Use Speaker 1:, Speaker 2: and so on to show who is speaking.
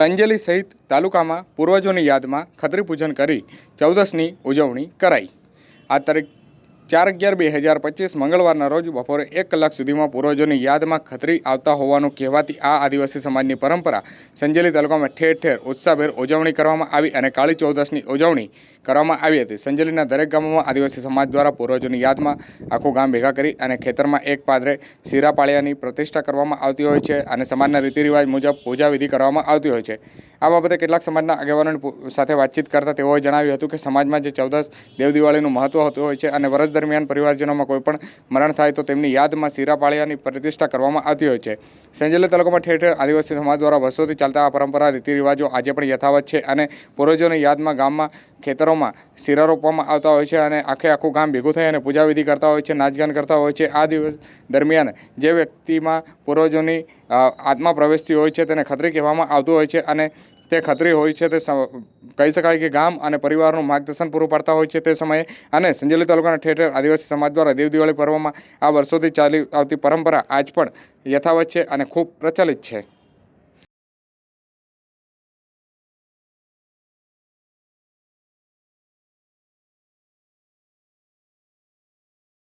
Speaker 1: અંજલિ સહિત તાલુકામાં પૂર્વજોની યાદમાં ખત્રી પૂજન કરી ચૌદસની ઉજવણી કરાઈ. આ તારીખ ચાર અગિયાર બે હજાર પચીસ મંગળવારના રોજ બપોરે એક કલાક સુધીમાં પૂર્વજોની યાદમાં ખતરી આવતા હોવાનું કહેવાતી આ આદિવાસી સમાજની પરંપરા. સંજેલી તાલુકામાં ઠેર ઠેર ઉત્સાહભેર ઉજવણી કરવામાં આવી અને કાળી ચૌદસની ઉજવણી કરવામાં આવી હતી. સંજેલીના દરેક ગામોમાં આદિવાસી સમાજ દ્વારા પૂર્વજોની યાદમાં આખું ગામ ભેગા કરી અને ખેતરમાં એક પાદરે શીરા પાળિયાની પ્રતિષ્ઠા કરવામાં આવતી હોય છે અને સમાજના રીતિરિવાજ મુજબ પૂજા વિધિ કરવામાં આવતી હોય છે. આ બાબતે કેટલાક સમાજના આગેવાનોની સાથે વાતચીત કરતા તેઓએ જણાવ્યું હતું કે સમાજમાં જે ચૌદસ દેવ દિવાળીનું મહત્વ હોતું હોય છે અને વર્ષ દરમિયાન પરિવારજનોમાં કોઈ પણ મરણ થાય તો તેમની યાદમાં શીરા પાળિયાની પ્રતિષ્ઠા કરવામાં આવતી હોય છે. સંજેલી તાલુકામાં ઠેર ઠેર આદિવાસી સમાજ દ્વારા વર્ષોથી ચાલતા આ પરંપરા રીતિરિવાજો આજે પણ યથાવત છે અને પૂર્વજોની યાદમાં ગામમાં ખેતરોમાં શીરા રોપવામાં આવતા હોય છે અને આખે આખું ગામ ભેગું થઈ અને પૂજા વિધિ કરતા હોય છે, નાચગાન કરતા હોય છે. આ દિવસ દરમિયાન જે વ્યક્તિમાં પૂર્વજોની આત્મા પ્રવેશતી હોય છે તેને ખત્રી કહેવામાં આવતું હોય છે અને તે ખત્રી હોય છે તે કહી શકાય કે ગામ અને પરિવારનું માર્ગદર્શન પૂરું પાડતા હોય છે તે સમયે અને સંજેલી તાલુકાના ઠેર આદિવાસી સમાજ દ્વારા દેવ દિવાળી પર્વમાં આ વર્ષોથી ચાલી આવતી પરંપરા આજ પણ યથાવત છે અને ખૂબ પ્રચલિત છે.